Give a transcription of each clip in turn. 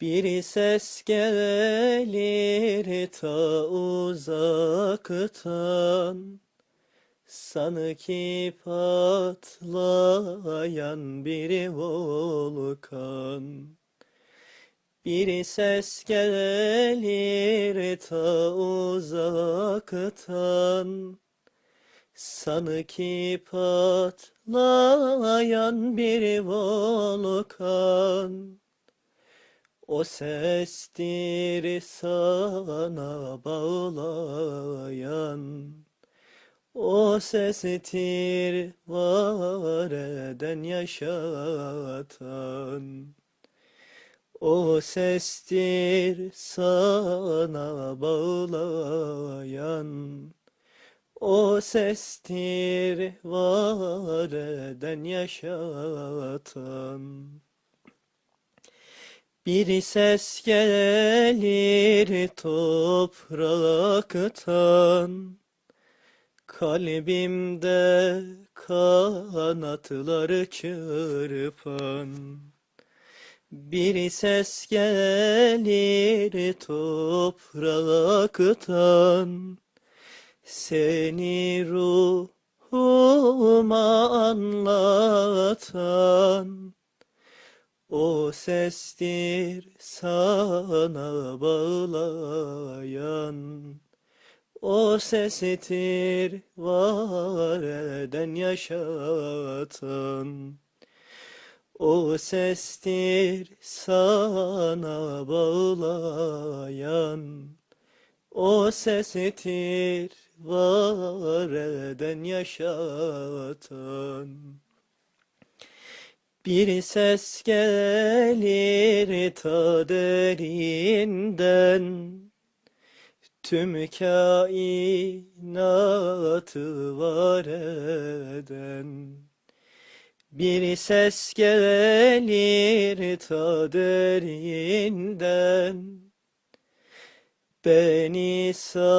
Bir ses gelir ta uzaktan Sanki patlayan bir volkan. Bir ses gelir ta uzaktan Sanki patlayan bir volkan O sestir sana bağlayan. O sestir var eden yaşatan. O sestir sana bağlayan. O sestir var eden yaşatan Bir ses gelir topraktan. Kalbimde kanatları çırpan. Bir ses gelir topraktan. Seni ruhuma anlatan O sestir sana bağlayan. O sestir var eden yaşatan. O sestir sana bağlayan. O sestir var eden yaşatan Bir ses gelir ta derinden Tüm kainatı var eden. Bir ses gelir ta derinden Beni sana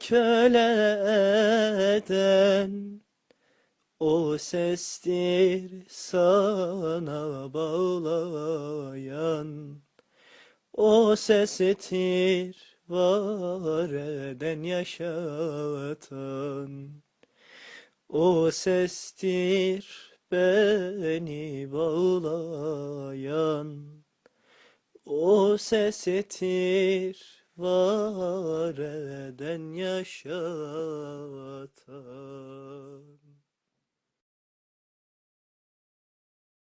köle eden O sestir sana bağlayan. O sestir var eden yaşatan. O sestir beni bağlayan. O sestir var eden yaşatan